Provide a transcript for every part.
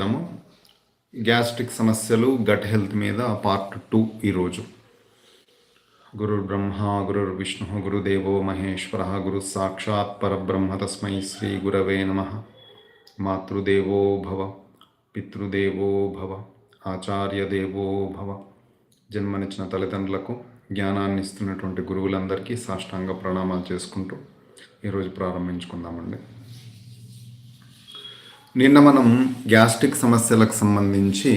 చేద్దాము గ్యాస్ట్రిక్ సమస్యలు gut health మీద పార్ట్ టూ ఈరోజు. గురు బ్రహ్మ గురు విష్ణు గురుదేవో మహేశ్వర గురు సాక్షాత్ పరబ్రహ్మ తస్మై శ్రీ గురవే నమ. మాతృదేవో భవ పితృదేవో భవ ఆచార్య దేవో భవ. జన్మనిచ్చిన తల్లిదండ్రులకు జ్ఞానాన్ని ఇస్తున్నటువంటి గురువులందరికీ సాష్టాంగ ప్రణామాలు చేసుకుంటూ ఈరోజు ప్రారంభించుకుందామండి. నిన్న మనం గ్యాస్ట్రిక్ సమస్యలకు సంబంధించి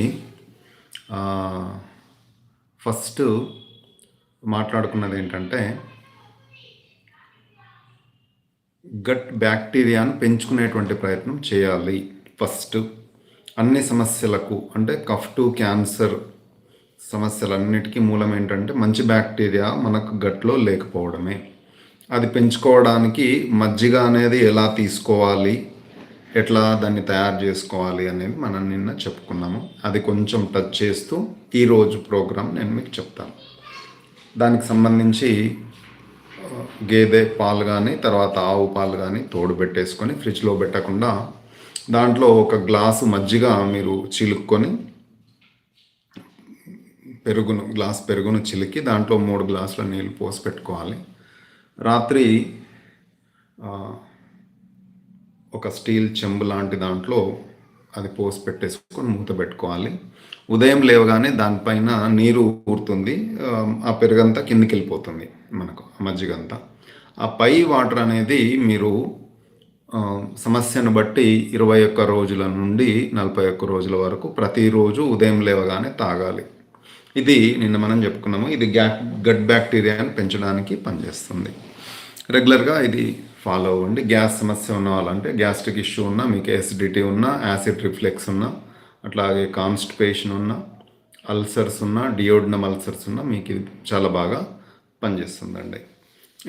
ఫస్ట్ మాట్లాడుకున్నది ఏంటంటే గట్ బ్యాక్టీరియాను పెంచుకునేటువంటి ప్రయత్నం చేయాలి ఫస్ట్. అన్ని సమస్యలకు అంటే కఫ్ టు క్యాన్సర్ సమస్యలన్నిటికీ మూలం ఏంటంటే మంచి బ్యాక్టీరియా మనకు గట్లో లేకపోవడమే. అది పెంచుకోవడానికి మజ్జిగ అనేది ఎలా తీసుకోవాలి ఎట్లా దాన్ని తయారు చేసుకోవాలి అనేది మనం నిన్న చెప్పుకున్నాము. అది కొంచెం టచ్ చేస్తూ ఈరోజు ప్రోగ్రాం నేను మీకు చెప్తాను. దానికి సంబంధించి గేదె పాలు కానీ తర్వాత ఆవు పాలు కానీ తోడు పెట్టేసుకొని ఫ్రిడ్జ్లో పెట్టకుండా దాంట్లో ఒక గ్లాసు మజ్జిగ మీరు చిలుక్కొని పెరుగును గ్లాస్ పెరుగును చిలికి దాంట్లో మూడు గ్లాసుల నీళ్ళు పోసి పెట్టుకోవాలి. రాత్రి ఒక స్టీల్ చెంబు లాంటి దాంట్లో అది పోసి పెట్టేసుకొని మూత పెట్టుకోవాలి. ఉదయం లేవగానే దానిపైన నీరు ఊరుతుంది. ఆ, పెరుగంతా కిందికి వెళ్ళిపోతుంది మనకు ఆ మజ్జిగంతా. ఆ పై వాటర్ అనేది మీరు సమస్యను బట్టి ఇరవై ఒక్క రోజుల నుండి నలభై ఒక్క రోజుల వరకు ప్రతిరోజు ఉదయం లేవగానే తాగాలి. ఇది నిన్న మనం చెప్పుకున్నాము. ఇది గ్యా గట్ బ్యాక్టీరియాని పెంచడానికి పనిచేస్తుంది. రెగ్యులర్గా ఇది ఫాలో అవ్వండి. గ్యాస్ సమస్య ఉన్న వాళ్ళంటే గ్యాస్ట్రిక్ ఇష్యూ ఉన్నా మీకు ఎసిడిటీ ఉన్నా యాసిడ్ రిఫ్లెక్స్ ఉన్నా అట్లాగే కాన్స్టిపేషన్ ఉన్నా అల్సర్స్ ఉన్నా డియోడినమ్ అల్సర్స్ ఉన్నా మీకు ఇది చాలా బాగా పనిచేస్తుందండి.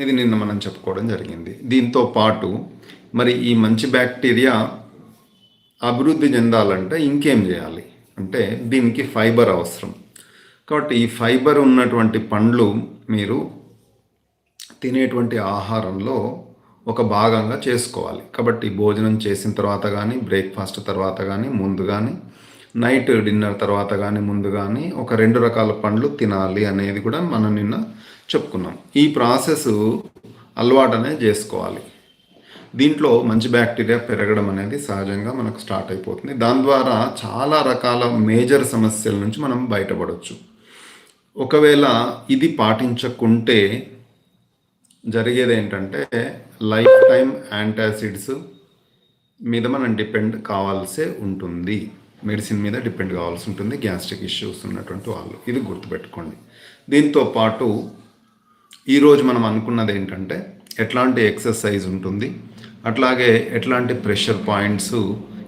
ఇది నిన్న మనం చెప్పుకోవడం జరిగింది. దీంతో పాటు మరి ఈ మంచి బ్యాక్టీరియా అభివృద్ధి చెందాలంటే ఇంకేం చేయాలి? అంటే దీనికి ఫైబర్ అవసరం. కాబట్టి ఈ ఫైబర్ ఉన్నటువంటి పండ్లు మీరు తినేటువంటి ఆహారంలో ఒక భాగంగా చేసుకోవాలి. కాబట్టి భోజనం చేసిన తర్వాత కానీ బ్రేక్ఫాస్ట్ తర్వాత కానీ ముందు కానీ నైట్ డిన్నర్ తర్వాత కానీ ముందు కానీ ఒక రెండు రకాల పండ్లు తినాలి అనేది కూడా మనం నిన్న చెప్పుకున్నాం. ఈ ప్రాసెస్ అలవాటనే చేసుకోవాలి. దీంట్లో మంచి బ్యాక్టీరియా పెరగడం అనేది సహజంగా మనకు స్టార్ట్ అయిపోతుంది. దాని ద్వారా చాలా రకాల మేజర్ సమస్యల నుంచి మనం బయటపడవచ్చు ఒకవేళ ఇది పాటించకుంటే జరిగేది ఏంటంటే లైఫ్ టైం యాంటాసిడ్స్ మీద మనం డిపెండ్ కావాల్సే ఉంటుంది. మెడిసిన్ మీద డిపెండ్ కావాల్సి ఉంటుంది. గ్యాస్ట్రిక్ ఇష్యూస్ ఉన్నటువంటి వాళ్ళు. ఇది గుర్తుపెట్టుకోండి. దీంతో పాటు ఈరోజు మనం అనుకున్నది ఏంటంటే ఎట్లాంటి ఎక్సర్సైజ్ ఉంటుంది అట్లాగే ఎట్లాంటి ప్రెషర్ పాయింట్స్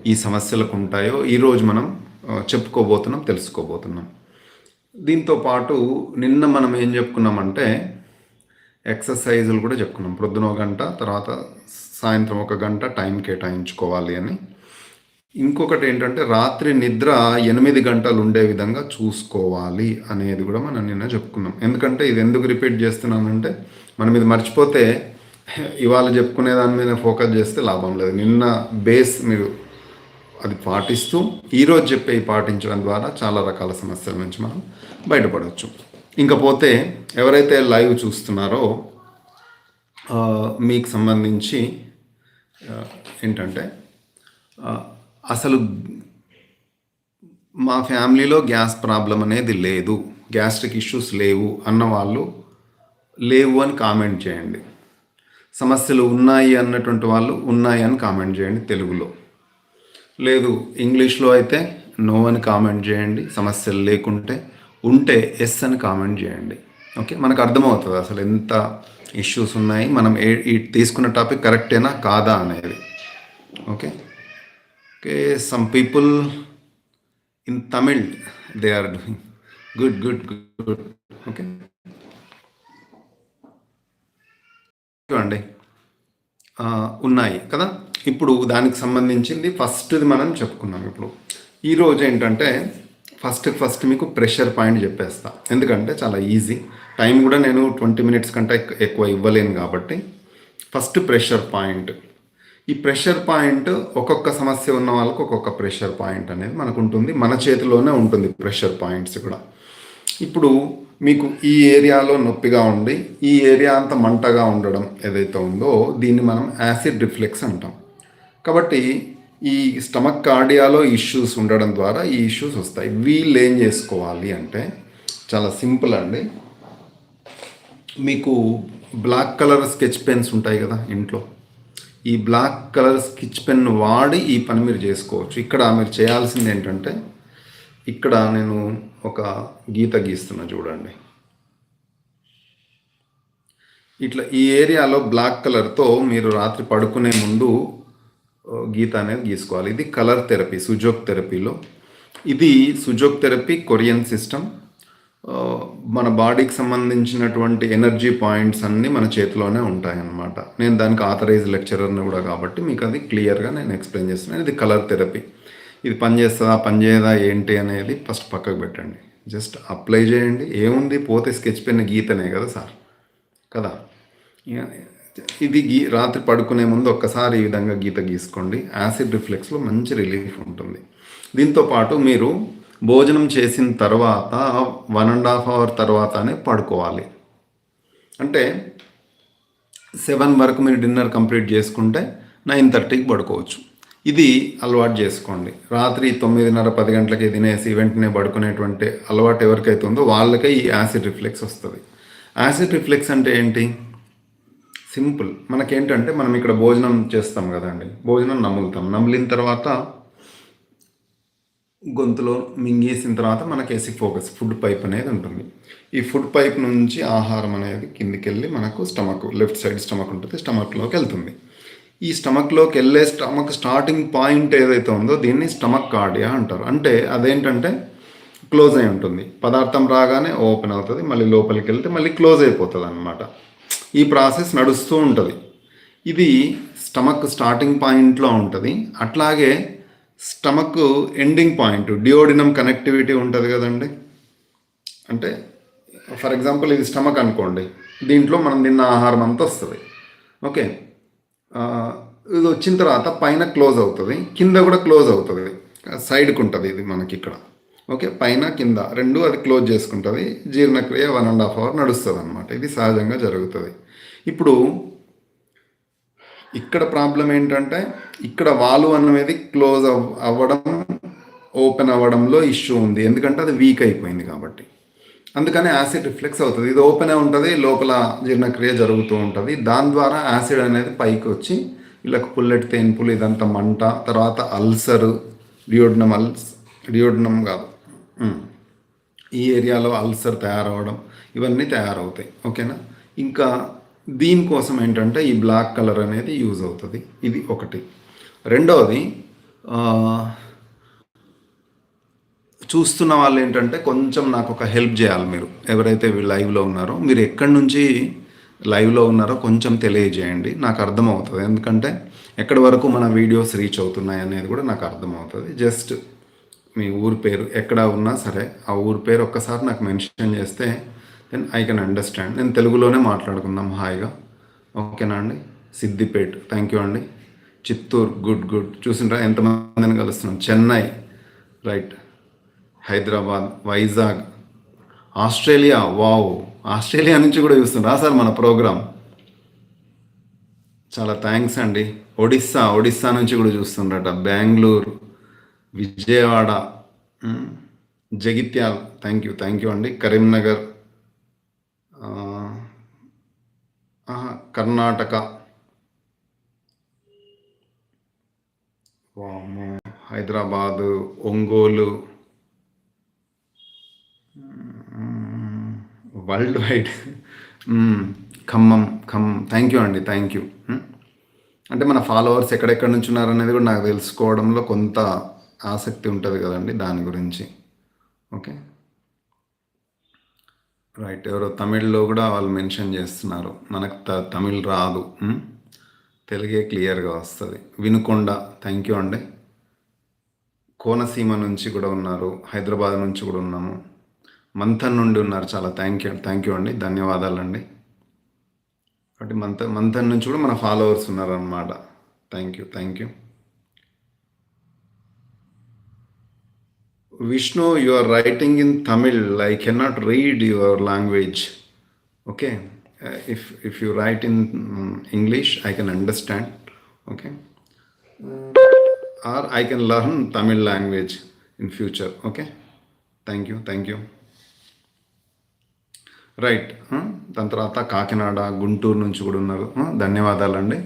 ఈ సమస్యలకు ఉంటాయో ఈరోజు మనం చెప్పుకోబోతున్నాం తెలుసుకోబోతున్నాం. దీంతో పాటు నిన్న మనం ఏం చెప్పుకున్నామంటే ఎక్సర్సైజులు కూడా చెప్పుకున్నాం. ప్రొద్దున ఒక గంట తర్వాత సాయంత్రం ఒక గంట టైం కేటాయించుకోవాలి అని. ఇంకొకటి ఏంటంటే రాత్రి నిద్ర ఎనిమిది గంటలు ఉండే విధంగా చూసుకోవాలి అనేది కూడా మనం నిన్న చెప్పుకున్నాం. ఎందుకంటే ఇది ఎందుకు రిపీట్ చేస్తున్నానంటే మనం ఇది మర్చిపోతే ఇవాళ చెప్పుకునే దాని మీద ఫోకస్ చేస్తే లాభం లేదు. నిన్న బేస్ మీరు అది పాటిస్తూ ఈరోజు చెప్పే పాటించడం ద్వారా చాలా రకాల సమస్యల నుంచి మనం బయటపడవచ్చు. ఇంకపోతే ఎవరైతే లైవ్ చూస్తున్నారో మీకు సంబంధించి ఏంటంటే అసలు మా ఫ్యామిలీలో గ్యాస్ ప్రాబ్లం అనేది లేదు. గ్యాస్ట్రిక్ ఇష్యూస్ లేవు అన్న వాళ్ళు లేవు అని కామెంట్ చేయండి. సమస్యలు ఉన్నాయి అన్నటువంటి వాళ్ళు ఉన్నాయి అని కామెంట్ చేయండి తెలుగులో. లేదు ఇంగ్లీష్లో అయితే నో అని కామెంట్ చేయండి. సమస్యలు లేకుంటే ఉంటే ఎస్ అని కామెంట్ చేయండి. ఓకే మనకు అర్థమవుతుంది అసలు ఎంత ఇష్యూస్ ఉన్నాయి. మనం ఏ తీసుకున్న టాపిక్ కరెక్టేనా కాదా అనేది. Okay okay some people in Tamil they are doing good good good okay అండి ఉన్నాయి కదా? ఇప్పుడు దానికి సంబంధించింది ఫస్ట్ది మనం చెప్పుకున్నాం ఇప్పుడు. ఈరోజు ఏంటంటే ఫస్ట్ ఫస్ట్ మీకు ప్రెషర్ పాయింట్ చెప్పేస్తా. ఎందుకంటే చాలా ఈజీ. టైం కూడా నేను ట్వంటీ మినిట్స్ కంటే ఎక్కువ ఇవ్వలేను కాబట్టి ఫస్ట్ ప్రెషర్ పాయింట్. ఈ ప్రెషర్ పాయింట్ ఒక్కొక్క సమస్య ఉన్న వాళ్ళకు ఒక్కొక్క ప్రెషర్ పాయింట్ అనేది మనకు ఉంటుంది మన చేతిలోనే ఉంటుంది ప్రెషర్ పాయింట్స్ కూడా. ఇప్పుడు మీకు ఈ ఏరియాలో నొప్పిగా ఉండి ఈ ఏరియా అంత మంటగా ఉండడం ఏదైతే ఉందో దీన్ని మనం యాసిడ్ రిఫ్లెక్స్ అంటాం. కాబట్టి ఈ స్టమక్ కార్డియాలో ఇష్యూస్ ఉండడం ద్వారా ఈ ఇష్యూస్ వస్తాయి. వీళ్ళు ఏం చేసుకోవాలి అంటే చాలా సింపుల్ అండి. మీకు బ్లాక్ కలర్ స్కెచ్ పెన్స్ ఉంటాయి కదా ఇంట్లో. ఈ బ్లాక్ కలర్ స్కెచ్ పెన్ వాడి ఈ పని మీరు చేసుకోవచ్చు. ఇక్కడ మీరు చేయాల్సింది ఏంటంటే ఇక్కడ నేను ఒక గీత గీస్తున్నా చూడండి. ఇట్లా ఈ ఏరియాలో బ్లాక్ కలర్తో మీరు రాత్రి పడుకునే ముందు గీత అనేది గీసుకోవాలి. ఇది కలర్ థెరపీ సుజోక్ థెరపీలో. ఇది సుజోక్ థెరపీ కొరియన్ సిస్టమ్. మన బాడీకి సంబంధించినటువంటి ఎనర్జీ పాయింట్స్ అన్నీ మన చేతిలోనే ఉంటాయన్నమాట. నేను దానికి ఆథరైజ్ లెక్చరర్ని కూడా కాబట్టి మీకు అది క్లియర్గా నేను ఎక్స్ప్లెయిన్ చేస్తున్నాను. ఇది కలర్ థెరపీ. ఇది పనిచేస్తుందా పనిచేయదా ఏంటి అనేది ఫస్ట్ పక్కకు పెట్టండి. జస్ట్ అప్లై చేయండి. ఏముంది? పోతే స్కెచ్ పెన్ గీతనే కదా సార్. కదా? ఇది గీ రాత్రి పడుకునే ముందు ఒక్కసారి ఈ విధంగా గీత గీసుకోండి. యాసిడ్ రిఫ్లెక్స్లో మంచి రిలీఫ్ ఉంటుంది. దీంతో పాటు మీరు భోజనం చేసిన తర్వాత వన్ అండ్ హాఫ్ అవర్ తర్వాతనే పడుకోవాలి. అంటే సెవెన్ వరకు మీరు డిన్నర్ కంప్లీట్ చేసుకుంటే నైన్ థర్టీకి పడుకోవచ్చు. ఇది అలవాటు చేసుకోండి. రాత్రి తొమ్మిదిన్నర పది గంటలకి తినేసి వెంటనే పడుకునేటువంటి అలవాటు ఎవరికైతే ఉందో వాళ్ళకే ఈ యాసిడ్ రిఫ్లెక్స్ వస్తుంది. యాసిడ్ రిఫ్లెక్స్ అంటే ఏంటి? సింపుల్. మనకేంటంటే మనం ఇక్కడ భోజనం చేస్తాం కదండి. భోజనం నములుతాం. నమిలిన తర్వాత గొంతులో మింగేసిన తర్వాత మనకి ఏసి ఫోకస్ ఫుడ్ పైప్ అనేది ఉంటుంది. ఈ ఫుడ్ పైప్ నుంచి ఆహారం అనేది కిందికి వెళ్ళి మనకు స్టమక్ లెఫ్ట్ సైడ్ స్టమక్ ఉంటుంది స్టమక్లోకి వెళ్తుంది. ఈ స్టమక్లోకి వెళ్ళే స్టమక్ స్టార్టింగ్ పాయింట్ ఏదైతే ఉందో దీన్ని స్టమక్ కార్డియా అంటారు. అంటే అదేంటంటే క్లోజ్ అయి ఉంటుంది. పదార్థం రాగానే ఓపెన్ అవుతుంది మళ్ళీ లోపలికి వెళ్తే మళ్ళీ క్లోజ్ అయిపోతుంది అనమాట ఈ ప్రాసెస్ నడుస్తూ ఉంటుంది. ఇది స్టమక్ స్టార్టింగ్ పాయింట్లో ఉంటుంది. అట్లాగే stomach ending point duodenum connectivity ఉంటుంది కదండి. అంటే ఫర్ ఎగ్జాంపుల్ ఇది స్టమక్ అనుకోండి దీంట్లో మనం తిన్న ఆహారం అంతా వస్తుంది. ఓకే. ఇది వచ్చిన తర్వాత పైన క్లోజ్ అవుతుంది కింద కూడా క్లోజ్ అవుతుంది. సైడ్కి ఉంటుంది ఇది మనకి ఇక్కడ. ఓకే పైన కింద రెండు అది క్లోజ్ చేసుకుంటుంది. జీర్ణక్రియ వన్ అండ్ హాఫ్ అవర్ నడుస్తుంది అనమాట ఇది సహజంగా జరుగుతుంది. ఇప్పుడు ఇక్కడ ప్రాబ్లం ఏంటంటే ఇక్కడ వాలు అనేది క్లోజ్ అవ్ అవ్వడం ఓపెన్ అవ్వడంలో ఇష్యూ ఉంది. ఎందుకంటే అది వీక్ అయిపోయింది కాబట్టి. అందుకని యాసిడ్ రిఫ్లెక్స్ అవుతుంది. ఇది ఓపెన్ ఉంటుంది లోపల జీర్ణక్రియ జరుగుతూ ఉంటుంది. దాని ద్వారా యాసిడ్ అనేది పైకి వచ్చి వీళ్ళకి పుల్లెట్ తేన్పులు ఇదంతా మంట తర్వాత అల్సర్ డియోడ్నం అల్స్ డియోడ్నం కాదు. ఈ ఏరియాలో అల్సర్ తయారవడం ఇవన్నీ తయారవుతాయి. ఓకేనా? ఇంకా దీనికోసం ఏంటంటే ఈ బ్లాక్ కలర్ అనేది యూజ్ అవుతుంది. ఇది ఒకటి. రెండవది చూస్తున్న వాళ్ళు ఏంటంటే కొంచెం నాకు ఒక హెల్ప్ చేయాలి మీరు. ఎవరైతే లైవ్లో ఉన్నారో మీరు ఎక్కడి నుంచి లైవ్లో ఉన్నారో కొంచెం తెలియజేయండి. నాకు అర్థమవుతుంది. ఎందుకంటే ఎక్కడి వరకు మన వీడియోస్ రీచ్ అవుతున్నాయి అనేది కూడా నాకు అర్థమవుతుంది. జస్ట్ మీ ఊరి పేరు ఎక్కడ ఉన్నా సరే ఆ ఊరి పేరు ఒక్కసారి నాకు మెన్షన్ చేస్తే దెన్ ఐ కెన్ అండర్స్టాండ్ నేను తెలుగులోనే మాట్లాడుకుందాం హాయిగా. ఓకేనా అండి? సిద్దిపేట్. థ్యాంక్ యూ అండి. చిత్తూరు గుడ్ గుడ్ చూసిండ్రా ఎంతమందిని కలుస్తున్నాం? Chennai right Hyderabad Vizag. Australia wow Australia నుంచి కూడా చూస్తుండ్రా సార్ మన ప్రోగ్రామ్. చాలా థ్యాంక్స్ అండి. ఒడిస్సా ఒడిస్సా నుంచి కూడా చూస్తుండ్రట. Bengaluru Vijayawada Jagtial. Thank you thank you అండి. Karimnagar Karnataka. Hyderabad Ongole. World wide. Khammam Khammam. Thank you అండి థ్యాంక్ యూ అంటే మన ఫాలోవర్స్ ఎక్కడెక్కడ నుంచి ఉన్నారనేది కూడా నాకు తెలుసుకోవడంలో కొంత ఆసక్తి ఉంటుంది కదండి దాని గురించి. ఓకే? రైట్ ఎవరో తమిళ్ళో కూడా వాళ్ళు మెన్షన్ చేస్తున్నారు. మనకు త తమిళ్ రాదు. తెలుగే క్లియర్గా వస్తుంది. వినుకొండ థ్యాంక్ యూ అండి. కోనసీమ నుంచి కూడా ఉన్నారు. హైదరాబాద్ నుంచి కూడా ఉన్నాము. మంథన్ నుండి ఉన్నారు చాలా. థ్యాంక్ యూ థ్యాంక్ యూ అండి. ధన్యవాదాలండి. కాబట్టి మంత మంథన్ నుంచి కూడా మన ఫాలోవర్స్ ఉన్నారనమాట thank you thank you Vishnu, you are writing in Tamil. I cannot read your language. Okay. Uh, if if you write in mm, English, I can understand. Okay. Or I can learn Tamil language in future. Okay. Thank you. Thank you. Right దాని తర్వాత కాకినాడ గుంటూరు నుంచి కూడా ఉన్నారు ఆ, ధన్యవాదాలండి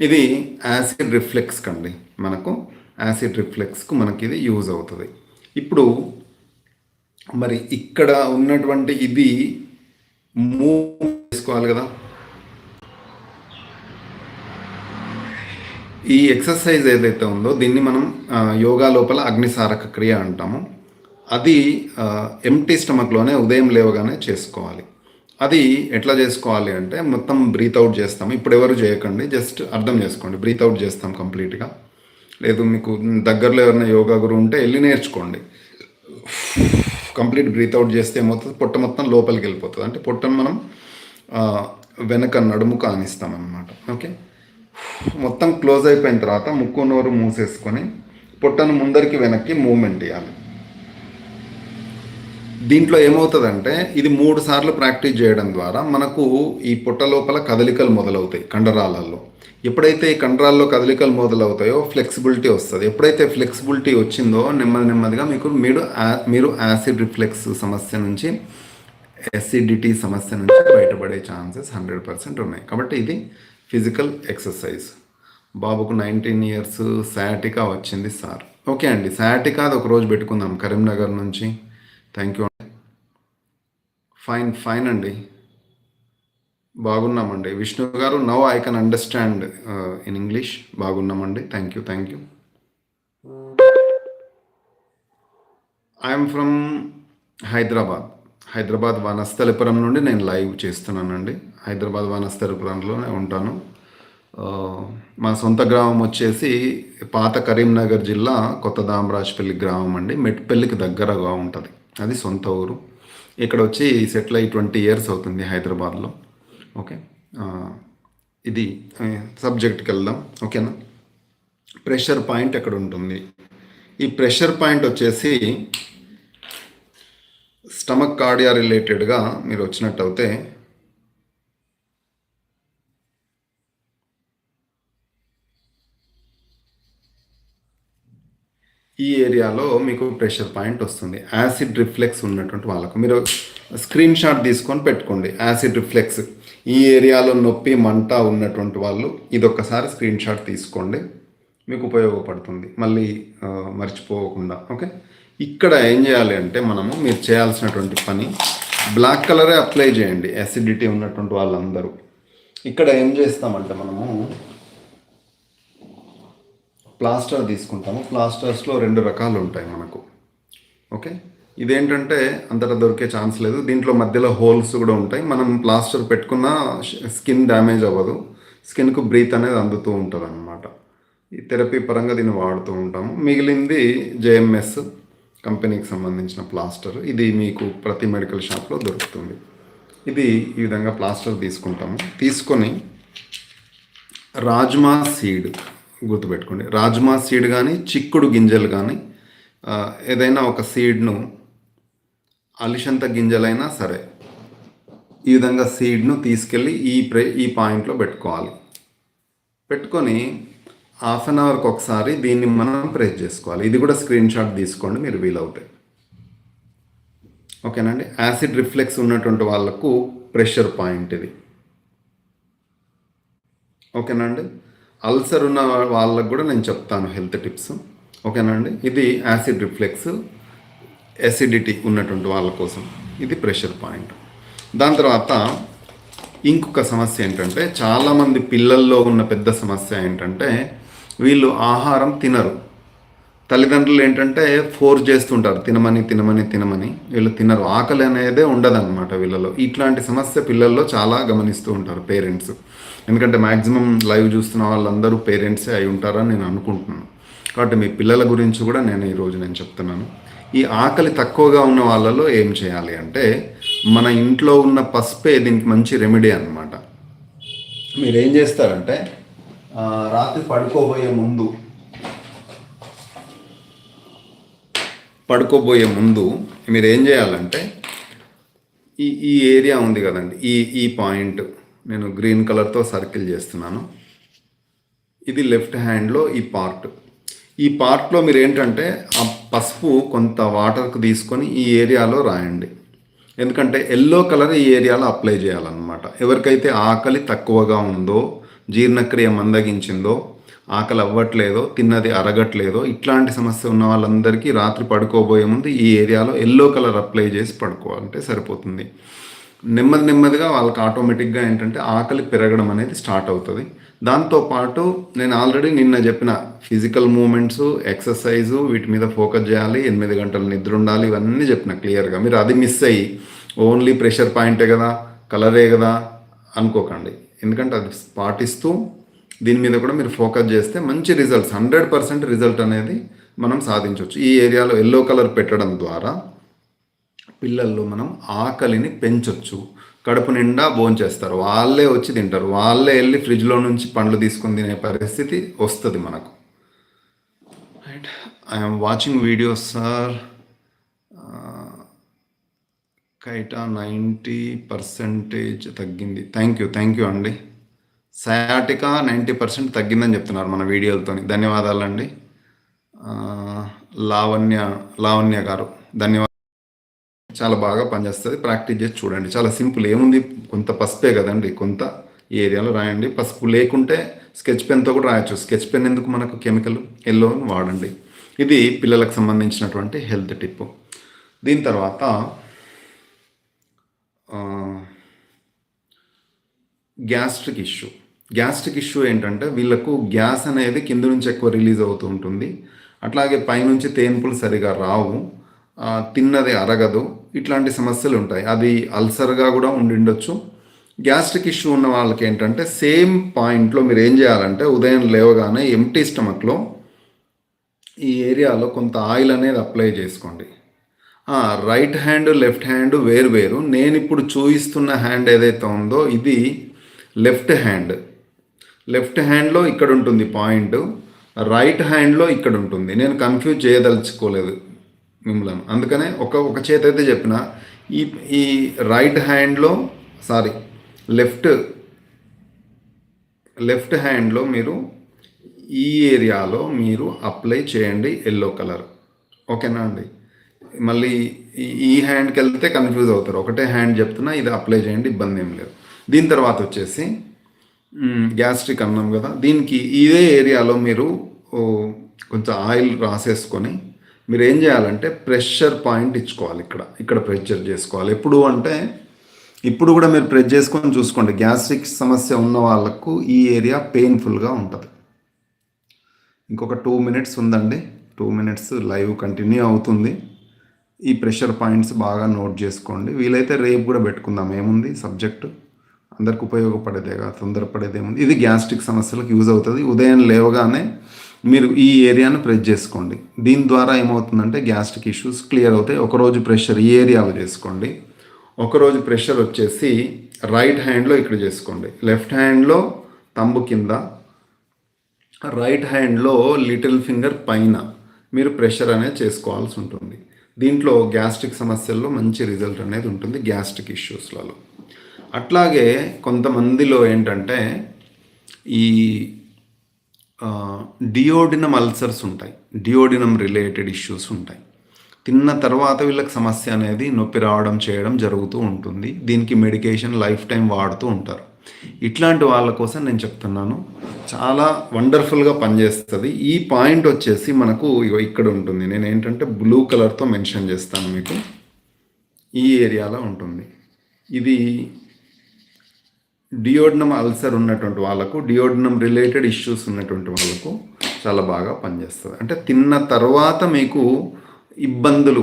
ఇది acid reflex కండి మనకు యాసిడ్ రిఫ్లెక్స్కు మనకి ఇది యూజ్ అవుతుంది ఇప్పుడు మరి ఇక్కడ ఉన్నటువంటి ఇది మూవ్ చేసుకోవాలి కదా. ఈ ఎక్సర్సైజ్ ఏదైతే ఉందో దీన్ని మనం యోగా లోపల అగ్నిసారక క్రియ అంటాము. అది ఎంటీ స్టమక్లోనే ఉదయం లేవగానే చేసుకోవాలి. అది ఎట్లా చేసుకోవాలి అంటే మొత్తం బ్రీత్ అవుట్ చేస్తాము. ఇప్పుడు ఎవరు చేయకండి జస్ట్ అర్థం చేసుకోండి. బ్రీత్ అవుట్ చేస్తాం కంప్లీట్గా. లేదు మీకు దగ్గరలో ఎవరైనా యోగా గురువు ఉంటే వెళ్ళి నేర్చుకోండి. కంప్లీట్ బ్రీత్ అవుట్ చేస్తే ఏమవుతుంది? పొట్ట మొత్తం లోపలికి వెళ్ళిపోతుంది. అంటే పొట్టను మనం వెనక నడుము కానిస్తామన్నమాట. ఓకే? మొత్తం క్లోజ్ అయిపోయిన తర్వాత ముక్కు నోరు మూసేసుకొని పొట్టను ముందరికి వెనక్కి మూమెంట్ ఇవ్వాలి దీంట్లో ఏమవుతుందంటే ఇది మూడు సార్లు ప్రాక్టీస్ చేయడం ద్వారా మనకు ఈ పొట్ట లోపల కదలికలు మొదలవుతాయి కండరాలలో. ఎప్పుడైతే ఈ కండరాల్లో కదలికలు మొదలవుతాయో ఫ్లెక్సిబిలిటీ వస్తుంది. ఎప్పుడైతే ఫ్లెక్సిబిలిటీ వచ్చిందో నెమ్మది నెమ్మదిగా మీకు మీరు యా- మీరు యాసిడ్ రిఫ్లెక్స్ సమస్య నుంచి ఎసిడిటీ సమస్య నుంచి బయటపడే ఛాన్సెస్ హండ్రెడ్ పర్సెంట్ ఉన్నాయి. కాబట్టి ఇది ఫిజికల్ ఎక్సర్సైజ్ బాబుకు నైన్టీన్ ఇయర్స్ శాటికా వచ్చింది సార్. ఓకే అండి శాటికా అది ఒక రోజు పెట్టుకుందాం. కరీంనగర్ నుంచి. థ్యాంక్ యూ ఫైన్ ఫైన్ అండి. బాగున్నామండి. విష్ణు గారు now I can understand in English. బాగున్నామండి. Thank you thank you. I'm from Hyderabad. Hyderabad Vanasthalipuram నుండి నేను లైవ్ చేస్తున్నానండి. హైదరాబాద్ వనస్థలిపురంలోనే ఉంటాను. మా సొంత గ్రామం వచ్చేసి పాత కరీంనగర్ జిల్లా కొత్త దామరాజపల్లి గ్రామం అండి. మెట్పల్లికి దగ్గరగా ఉంటుంది. అది సొంత ఊరు. ఇక్కడ వచ్చి సెటిల్ అయ్యి ట్వంటీ ఇయర్స్ అవుతుంది హైదరాబాద్లో. ఓకే. ఇది సబ్జెక్ట్కి వెళ్దాం. ఓకేనా? ప్రెషర్ పాయింట్ ఎక్కడ ఉంటుంది? ఈ ప్రెషర్ పాయింట్ వచ్చేసి స్టమక్ కార్డియా రిలేటెడ్గా మీరు వచ్చినట్టు అయితే ఈ ఏరియాలో మీకు ప్రెషర్ పాయింట్ వస్తుంది. యాసిడ్ రిఫ్లెక్స్ ఉన్నటువంటి వాళ్ళకు. మీరు స్క్రీన్ షాట్ తీసుకొని పెట్టుకోండి. యాసిడ్ రిఫ్లెక్స్ ఈ ఏరియాలో నొప్పి మంట ఉన్నటువంటి వాళ్ళు ఇదొక్కసారి స్క్రీన్ షాట్ తీసుకోండి. మీకు ఉపయోగపడుతుంది. మళ్ళీ మర్చిపోకుండా ఓకే? ఇక్కడ ఏం చేయాలి అంటే మనము మీరు చేయాల్సినటువంటి పని బ్లాక్ కలరే అప్లై చేయండి యాసిడిటీ ఉన్నటువంటి వాళ్ళందరూ. ఇక్కడ ఏం చేస్తామంటే మనము ప్లాస్టర్ తీసుకుంటాము. ప్లాస్టర్స్లో రెండు రకాలు ఉంటాయి మనకు ఓకే? ఇదేంటంటే అంతటా దొరికే ఛాన్స్ లేదు. దీంట్లో మధ్యలో హోల్స్ కూడా ఉంటాయి. మనం ప్లాస్టర్ పెట్టుకున్న స్కిన్ డ్యామేజ్ అవ్వదు. స్కిన్కు బ్రీత్ అనేది అందుతూ ఉంటుంది అనమాట ఈ థెరపీ పరంగా దీన్ని వాడుతూ ఉంటాము. మిగిలింది జేఎంఎస్ కంపెనీకి సంబంధించిన ప్లాస్టర్. ఇది మీకు ప్రతి మెడికల్ షాప్లో దొరుకుతుంది. ఇది ఈ విధంగా ప్లాస్టర్ తీసుకుంటాము. తీసుకొని రాజ్మా సీడ్ గుర్తుపెట్టుకోండి. రాజ్మా సీడ్ కానీ చిక్కుడు గింజలు కానీ ఏదైనా ఒక సీడ్ను అలిషంత గింజలైనా సరే ఈ విధంగా సీడ్ను తీసుకెళ్ళి ఈ ప్రే ఈ పాయింట్లో పెట్టుకోవాలి. పెట్టుకొని హాఫ్ అన్ అవర్కి ఒకసారి దీన్ని మనం ప్రెస్ చేసుకోవాలి. ఇది కూడా స్క్రీన్ షాట్ తీసుకోండి మీరు వీలవుతాయి ఓకేనండి యాసిడ్ రిఫ్లెక్స్ ఉన్నటువంటి వాళ్ళకు ప్రెషర్ పాయింట్ ఇది. ఓకేనండి అల్సర్ ఉన్న వాళ్ళకు కూడా నేను చెప్తాను హెల్త్ టిప్స్. ఓకేనండి ఇది యాసిడ్ రిఫ్లెక్స్ ఎసిడిటీ ఉన్నటువంటి వాళ్ళ కోసం. ఇది ప్రెషర్ పాయింట్ దాని తర్వాత ఇంకొక సమస్య ఏంటంటే చాలామంది పిల్లల్లో ఉన్న పెద్ద సమస్య ఏంటంటే వీళ్ళు ఆహారం తినరు. తల్లిదండ్రులు ఏంటంటే ఫోర్స్ చేస్తుంటారు తినమని తినమని తినమని. వీళ్ళు తినరు. ఆకలి అనేదే ఉండదన్నమాట వీళ్ళలో. ఇట్లాంటి సమస్య పిల్లల్లో చాలా గమనిస్తూ ఉంటారు పేరెంట్స్. ఎందుకంటే మ్యాక్సిమం లైవ్ చూస్తున్న వాళ్ళందరూ పేరెంట్సే అయి ఉంటారని నేను అనుకుంటున్నాను. కాబట్టి మీ పిల్లల గురించి కూడా నేను ఈరోజు నేను చెప్తున్నాను. ఈ ఆకలి తక్కువగా ఉన్న వాళ్ళలో ఏం చేయాలి అంటే మన ఇంట్లో ఉన్న పసుపే దీనికి మంచి రెమెడీ అన్నమాట. మీరు ఏం చేస్తారంటే రాత్రి పడుకోబోయే ముందు పడుకోబోయే ముందు మీరు ఏం చేయాలంటే ఈ ఈ ఏరియా ఉంది కదండి ఈ ఈ పాయింట్ నేను గ్రీన్ కలర్తో సర్కిల్ చేస్తున్నాను. ఇది లెఫ్ట్ హ్యాండ్లో ఈ పార్ట్ ఈ పార్ట్లో మీరు ఏంటంటే ఆ పసుపు కొంత వాటర్కు తీసుకొని ఈ ఏరియాలో రాయండి. ఎందుకంటే ఎల్లో కలర్ ఈ ఏరియాలో అప్లై చేయాలన్నమాట. ఎవరికైతే ఆకలి తక్కువగా ఉందో జీర్ణక్రియ మందగించిందో ఆకలి అవ్వట్లేదో తిన్నది అరగట్లేదో ఇట్లాంటి సమస్య ఉన్న వాళ్ళందరికీ రాత్రి పడుకోబోయే ముందు ఈ ఏరియాలో ఎల్లో కలర్ అప్లై చేసి పడుకోవాలంటే సరిపోతుంది. నెమ్మది నెమ్మదిగా వాళ్ళకి ఆటోమేటిక్గా ఏంటంటే ఆకలి పెరగడం అనేది స్టార్ట్ అవుతుంది. దాంతోపాటు నేను ఆల్రెడీ నిన్న చెప్పిన ఫిజికల్ మూమెంట్స్ ఎక్సర్సైజు వీటి మీద ఫోకస్ చేయాలి ఎనిమిది గంటలు నిద్ర ఉండాలి ఇవన్నీ చెప్పిన క్లియర్గా మీరు అది మిస్ అయ్యి ఓన్లీ ప్రెషర్ పాయింటే కదా కలరే కదా అనుకోకండి. ఎందుకంటే అది పాటిస్తూ దీని మీద కూడా మీరు ఫోకస్ చేస్తే మంచి రిజల్ట్స్ హండ్రెడ్ పర్సెంట్ రిజల్ట్ అనేది మనం సాధించవచ్చు. ఈ ఏరియాలో ఎల్లో కలర్ పెట్టడం ద్వారా పిల్లల్లో మనం ఆకలిని పెంచొచ్చు. కడుపు నిండా భోంచేస్తారు వాళ్ళే వచ్చి తింటారు. వాళ్ళే వెళ్ళి ఫ్రిడ్జ్లో నుంచి పండ్లు తీసుకొని తినే పరిస్థితి వస్తుంది మనకు. Right I'm watching videos sir కైటా ninety percentage తగ్గింది. థ్యాంక్ యూ థ్యాంక్ యూ అండి. సయాటికా నైంటీ పర్సెంట్ తగ్గిందని చెప్తున్నారు మన వీడియోలతో ధన్యవాదాలండి. లావణ్య లావణ్య గారు. ధన్యవాదాలు. చాలా బాగా పనిచేస్తుంది. ప్రాక్టీస్ చేసి చూడండి. చాలా సింపుల్. ఏముంది? కొంత పసుపే కదండి. కొంత ఈ ఏరియాలో రాయండి. పసుపు లేకుంటే స్కెచ్ పెన్తో కూడా రాయొచ్చు. స్కెచ్ పెన్ ఎందుకు మనకు కెమికల్? ఎల్లో వాడండి. ఇది పిల్లలకు సంబంధించినటువంటి హెల్త్ టిప్. దీని తర్వాత గ్యాస్ట్రిక్ ఇష్యూ. గ్యాస్ట్రిక్ ఇష్యూ ఏంటంటే వీళ్ళకు గ్యాస్ అనేది కింద నుంచి ఎక్కువ రిలీజ్ అవుతూ ఉంటుంది. అట్లాగే పైనుంచి తేన్పులు సరిగా రావు. తిన్నది అరగదు. ఇట్లాంటి సమస్యలు ఉంటాయి. అది అల్సర్గా కూడా ఉండిండొచ్చు గ్యాస్ట్రిక్ ఇష్యూ ఉన్న వాళ్ళకి ఏంటంటే సేమ్ పాయింట్లో మీరు ఏం చేయాలంటే ఉదయం లేవగానే ఎంటీ స్టమక్లో ఈ ఏరియాలో కొంత ఆయిల్ అనేది అప్లై చేసుకోండి. రైట్ హ్యాండ్ లెఫ్ట్ హ్యాండ్ వేరు వేరు. నేను ఇప్పుడు చూపిస్తున్న హ్యాండ్ ఏదైతే ఉందో ఇది లెఫ్ట్ హ్యాండ్. లెఫ్ట్ హ్యాండ్లో ఇక్కడ ఉంటుంది పాయింట్. రైట్ హ్యాండ్లో ఇక్కడ ఉంటుంది. నేను కన్ఫ్యూజ్ చేయదలుచుకోలేదు. మిమ్మల్ని. అందుకనే ఒక ఒక చేతి అయితే చెప్పిన ఈ ఈ రైట్ హ్యాండ్లో సారీ లెఫ్ట్ లెఫ్ట్ హ్యాండ్లో మీరు ఈ ఏరియాలో మీరు అప్లై చేయండి ఎల్లో కలర్ ఓకేనా అండి? మళ్ళీ ఈ- హ్యాండ్కి వెళ్తే కన్ఫ్యూజ్ అవుతారు. ఒకటే హ్యాండ్ చెప్తున్నా ఇది అప్లై చేయండి ఇబ్బంది ఏం లేదు. దీని తర్వాత వచ్చేసి గ్యాస్ట్రిక్ అన్నాం కదా దీనికి ఇదే ఏరియాలో మీరు కొంచెం ఆయిల్ రాసేసుకొని మీరు ఏం చేయాలంటే ప్రెషర్ పాయింట్ ఇచ్చుకోవాలి ఇక్కడ. ఇక్కడ ప్రెషర్ చేసుకోవాలి. ఎప్పుడు అంటే ఇప్పుడు కూడా మీరు ప్రెస్ చేసుకొని చూసుకోండి. గ్యాస్ట్రిక్ సమస్య ఉన్న వాళ్ళకు ఈ ఏరియా పెయిన్ఫుల్గా ఉంటుంది. ఇంకొక టూ మినిట్స్ ఉందండి. టూ మినిట్స్ లైవ్ కంటిన్యూ అవుతుంది. ఈ ప్రెషర్ పాయింట్స్ బాగా నోట్ చేసుకోండి. వీలైతే రేపు కూడా పెట్టుకుందాం. ఏముంది? సబ్జెక్టు. అందరికి ఉపయోగపడేదేగా తొందరపడేది ఏముంది ఇది గ్యాస్ట్రిక్ సమస్యలకు యూజ్ అవుతుంది. ఉదయం లేవగానే మీరు ఈ ఏరియాను ప్రెస్ చేసుకోండి. దీని ద్వారా ఏమవుతుందంటే గ్యాస్ట్రిక్ ఇష్యూస్ క్లియర్ అవుతాయి. ఒకరోజు ప్రెషర్ ఈ ఏరియాలో చేసుకోండి. ఒకరోజు ప్రెషర్ వచ్చేసి రైట్ హ్యాండ్లో ఇక్కడ చేసుకోండి. లెఫ్ట్ హ్యాండ్లో తంబు కింద రైట్ హ్యాండ్లో లిటిల్ ఫింగర్ పైన మీరు ప్రెషర్ అనేది చేసుకోవాల్సి ఉంటుంది. దీంట్లో గ్యాస్ట్రిక్ సమస్యల్లో మంచి రిజల్ట్ అనేది ఉంటుంది గ్యాస్ట్రిక్ ఇష్యూస్లలో. అట్లాగే కొంతమందిలో ఏంటంటే ఈ డియోడినం అల్సర్స్ ఉంటాయి. డియోడినం రిలేటెడ్ ఇష్యూస్ ఉంటాయి. తిన్న తర్వాత వీళ్ళకి సమస్య అనేది నొప్పి రావడం చేయడం జరుగుతూ ఉంటుంది. దీనికి మెడికేషన్ లైఫ్ టైం వాడుతూ ఉంటారు. ఇట్లాంటి వాళ్ళ కోసం నేను చెప్తున్నాను. చాలా వండర్ఫుల్గా పనిచేస్తుంది. ఈ పాయింట్ వచ్చేసి మనకు ఇక్కడ ఉంటుంది. నేను ఏంటంటే బ్లూ కలర్తో మెన్షన్ చేస్తాను మీకు. ఈ ఏరియాలో ఉంటుంది. ఇది డియోడినం అల్సర్ ఉన్నటువంటి వాళ్ళకు డియోడినం రిలేటెడ్ ఇష్యూస్ ఉన్నటువంటి వాళ్ళకు చాలా బాగా పనిచేస్తుంది. అంటే తిన్న తర్వాత మీకు ఇబ్బందులు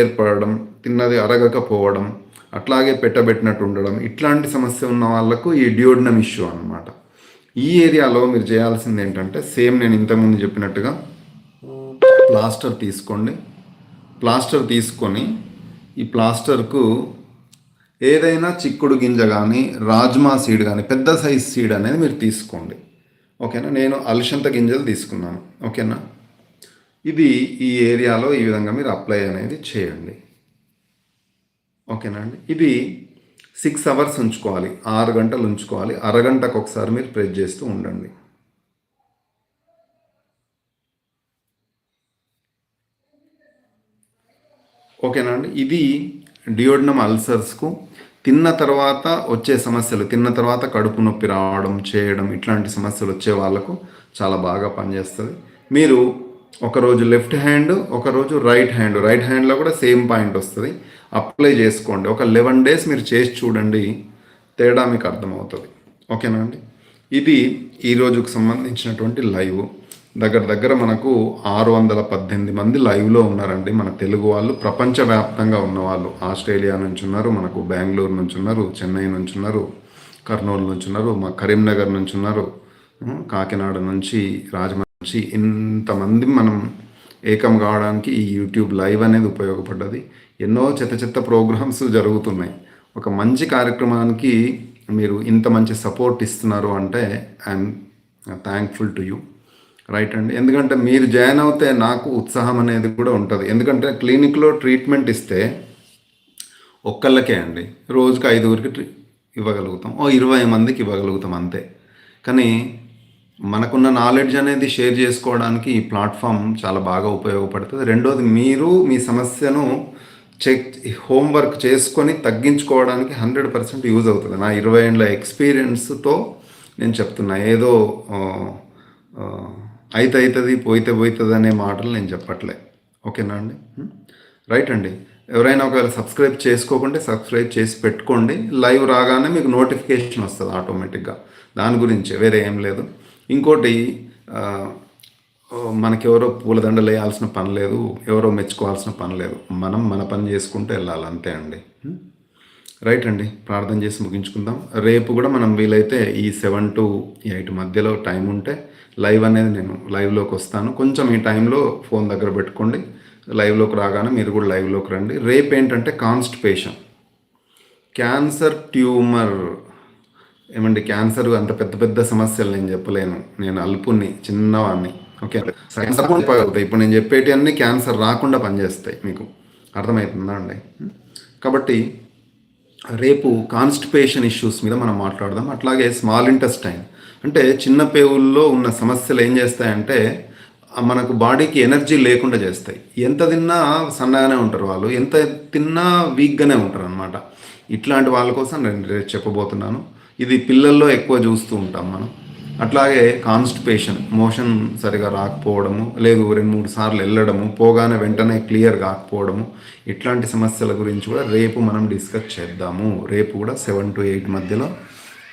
ఏర్పడడం తిన్నది అరగకపోవడం అట్లాగే పెట్టబెట్టినట్టు ఉండడం ఇట్లాంటి సమస్య ఉన్న వాళ్ళకు ఈ డియోడినం ఇష్యూ అన్నమాట. ఈ ఏరియాలో మీరు చేయాల్సింది ఏంటంటే సేమ్ నేను ఇంతకుముందు చెప్పినట్టుగా ప్లాస్టర్ తీసుకోండి. ప్లాస్టర్ తీసుకొని ఈ ప్లాస్టర్కు ఏదైనా చిక్కుడు గింజ కానీ రాజ్మా సీడ్ కానీ పెద్ద సైజ్ సీడ్ అనేది మీరు తీసుకోండి. ఓకేనా? నేను అలసంత గింజలు తీసుకున్నాను. ఓకేనా? ఇది ఈ ఏరియాలో ఈ విధంగా మీరు అప్లై అనేది చేయండి. ఓకేనా అండి? ఇది సిక్స్ అవర్స్ ఉంచుకోవాలి. ఆరు గంటలు ఉంచుకోవాలి. అరగంటకు ఒకసారి మీరు ప్రెస్ చేస్తూ ఉండండి. ఓకేనా అండి? ఇది డియోడినమ్ అల్సర్స్కు తిన్న తర్వాత వచ్చే సమస్యలు తిన్న తర్వాత కడుపు నొప్పి రావడం చేయడం ఇట్లాంటి సమస్యలు వచ్చే వాళ్ళకు చాలా బాగా పనిచేస్తుంది. మీరు ఒకరోజు లెఫ్ట్ హ్యాండ్ ఒకరోజు రైట్ హ్యాండ్ రైట్ హ్యాండ్లో కూడా సేమ్ పాయింట్ వస్తుంది. అప్లై చేసుకోండి. ఒక లెవెన్ డేస్ మీరు చేసి చూడండి తేడా మీకు అర్థమవుతుంది. ఓకేనా అండి? ఇది ఈ రోజుకు సంబంధించినటువంటి లైవ్. దగ్గర దగ్గర మనకు ఆరు వందల పద్దెనిమిది మంది లైవ్లో ఉన్నారండి. మన తెలుగు వాళ్ళు ప్రపంచవ్యాప్తంగా ఉన్నవాళ్ళు ఆస్ట్రేలియా నుంచి ఉన్నారు మనకు బెంగళూరు నుంచి ఉన్నారు చెన్నై నుంచి ఉన్నారు కర్నూలు నుంచి ఉన్నారు మా కరీంనగర్ నుంచి ఉన్నారు కాకినాడ నుంచి రాజమండ్రి నుంచి ఇంతమంది మనం ఏకం కావడానికి ఈ యూట్యూబ్ లైవ్ అనేది ఉపయోగపడ్డది. ఎన్నో చెత్త చెత్త ప్రోగ్రామ్స్ జరుగుతున్నాయి. ఒక మంచి కార్యక్రమానికి మీరు ఇంత మంచి సపోర్ట్ ఇస్తున్నారు అంటే I'm thankful to you. Right అండి ఎందుకంటే మీరు జాయిన్ అవుతే నాకు ఉత్సాహం అనేది కూడా ఉంటుంది. ఎందుకంటే క్లినిక్లో ట్రీట్మెంట్ ఇస్తే ఒక్కళ్ళకే అండి. రోజుకి ఐదుగురికి ఇవ్వగలుగుతాం. ఓ ఇరవై మందికి ఇవ్వగలుగుతాం అంతే. కానీ మనకున్న నాలెడ్జ్ అనేది షేర్ చేసుకోవడానికి ఈ ప్లాట్ఫామ్ చాలా బాగా ఉపయోగపడుతుంది. రెండోది మీరు మీ సమస్యను చెక్ హోంవర్క్ చేసుకొని తగ్గించుకోవడానికి హండ్రెడ్ పర్సెంట్ యూజ్ అవుతుంది. నా ఇరవై ఏళ్ళ ఎక్స్పీరియన్స్తో నేను చెప్తున్నా. ఏదో అయితే అవుతుంది పోయితే పోతుంది అనే మాటలు నేను చెప్పట్లే. ఓకేనా అండి? రైట్ అండి. ఎవరైనా ఒకవేళ సబ్స్క్రైబ్ చేసుకోకుంటే సబ్స్క్రైబ్ చేసి పెట్టుకోండి. లైవ్ రాగానే మీకు నోటిఫికేషన్ వస్తుంది ఆటోమేటిక్గా. దాని గురించి వేరే ఏం లేదు. ఇంకోటి మనకెవరో పూలదండలు వేయాల్సిన పని లేదు ఎవరో మెచ్చుకోవాల్సిన పని లేదు. మనం మన పని చేసుకుంటూ వెళ్ళాలి అంతే అండి. రైట్ అండి. ప్రార్థన చేసి ముగించుకుందాం. రేపు కూడా మనం వీలైతే ఈ సెవెన్ టు ఎయిట్ మధ్యలో టైం ఉంటే లైవ్ అనేది నేను లైవ్లోకి వస్తాను. కొంచెం ఈ టైంలో ఫోన్ దగ్గర పెట్టుకోండి. లైవ్లోకి రాగానే మీరు కూడా లైవ్లోకి రండి. రేపు ఏంటంటే కాన్స్టిపేషన్. Cancer tumour. ఏమండి క్యాన్సర్ అంత పెద్ద పెద్ద సమస్యలు నేను చెప్పలేను. నేను అల్పుని చిన్నవాడిని ఓకే? ఇప్పుడు నేను చెప్పేటివన్నీ క్యాన్సర్ రాకుండా పనిచేస్తాయి మీకు. అర్థమవుతుందా అండి? కాబట్టి రేపు కాన్స్టిపేషన్ ఇష్యూస్ మీద మనం మాట్లాడదాం. అట్లాగే స్మాల్ ఇంటెస్టైన్ అంటే చిన్న పేవుల్లో ఉన్న సమస్యలు ఏం చేస్తాయంటే మనకు బాడీకి ఎనర్జీ లేకుండా చేస్తాయి. ఎంత తిన్నా సన్నగానే ఉంటారు వాళ్ళు ఎంత తిన్నా వీక్గానే ఉంటారు అనమాట ఇట్లాంటి వాళ్ళ కోసం నేను చెప్పబోతున్నాను. ఇది పిల్లల్లో ఎక్కువ చూస్తూ ఉంటాం మనం. అట్లాగే కాన్స్టిపేషన్ మోషన్ సరిగా రాకపోవడము లేదు రెండు మూడు సార్లు వెళ్ళడము పోగానే వెంటనే క్లియర్ కాకపోవడము ఇట్లాంటి సమస్యల గురించి కూడా రేపు మనం డిస్కస్ చేద్దాము. రేపు కూడా సెవెన్ టు ఎయిట్ మధ్యలో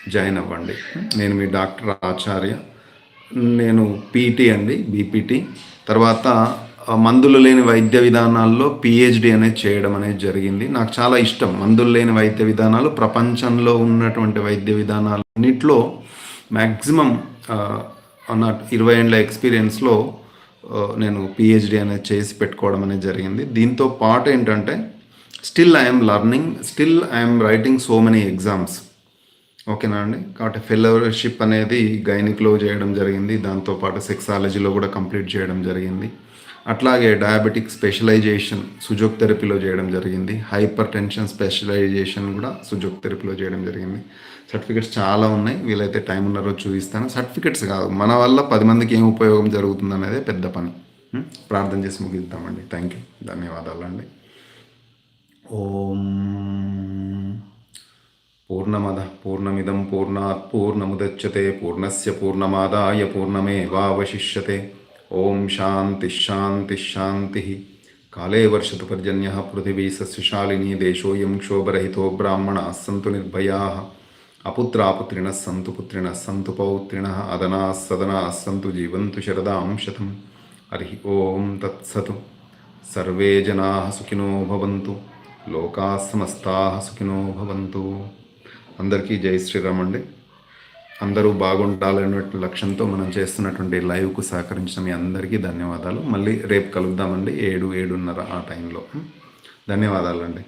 జాయిన్ అవ్వండి. నేను మీ డాక్టర్ ఆచార్య నేను పీటీ అండి బీపీటీ తర్వాత మందులు లేని వైద్య విధానాల్లో పిహెచ్డి అనేది చేయడం అనేది జరిగింది. నాకు చాలా ఇష్టం. మందులు లేని వైద్య విధానాలు ప్రపంచంలో ఉన్నటువంటి వైద్య విధానాలు అన్నింటిలో మ్యాక్సిమం నా ఇరవై ఏళ్ళ ఎక్స్పీరియన్స్లో నేను పిహెచ్డి అనేది చేసి పెట్టుకోవడం అనేది జరిగింది. దీంతో పాటు ఏంటంటే still I'm learning still I'm writing so many exams. ఓకేనా అండి? కాబట్టి ఫెలోషిప్ అనేది గైనిక్లో చేయడం జరిగింది. దాంతోపాటు సెక్సాలజీలో కూడా కంప్లీట్ చేయడం జరిగింది. అట్లాగే డయాబెటిక్ స్పెషలైజేషన్ సుజోక్ థెరపీలో చేయడం జరిగింది. హైపర్ టెన్షన్ స్పెషలైజేషన్ కూడా సుజోక్ థెరపీలో చేయడం జరిగింది. సర్టిఫికెట్స్ చాలా ఉన్నాయి. వీలైతే టైం ఉన్న రోజు చూపిస్తాను. సర్టిఫికెట్స్ కాదు. మన వల్ల పది మందికి ఏం ఉపయోగం జరుగుతుంది అనేది పెద్ద పని. ప్రార్థన చేసి ముగిద్దామండి. థ్యాంక్ యూ ధన్యవాదాలండి. ఓం పూర్ణమద పూర్ణమిదం పూర్ణాత్ పూర్ణముద్యతే పూర్ణస్ పూర్ణమాదాయ పూర్ణమేవాశిష్యతే ఓం శాంతి శాంతి శాంతి. కాళే వర్షతు పర్జన్య పృథివీ సస్యశాలిని దేశోయం క్షోభరహితో బ్రాహ్మణ సంతు నిర్భయా. అపుత్రాపుత్రిణ సంతు పుత్రిణ సంతు పౌత్రిణ అదనా సదనా సంతు జీవంతు శరదాం శతం. హరి ఓం తత్సతు. సర్వే జనా సుఖినో భవంతు. లోకా సమస్తా సుఖినో భవంతు. అందరికీ జై శ్రీరామ్ అండి. అందరూ బాగుండాలనేటువంటి లక్ష్యంతో మనం చేస్తున్నటువంటి లైవ్కు సహకరించిన మీ అందరికీ ధన్యవాదాలు. మళ్ళీ రేపు కలుద్దామండి ఏడు ఏడున్నర ఆ టైంలో. ధన్యవాదాలండి.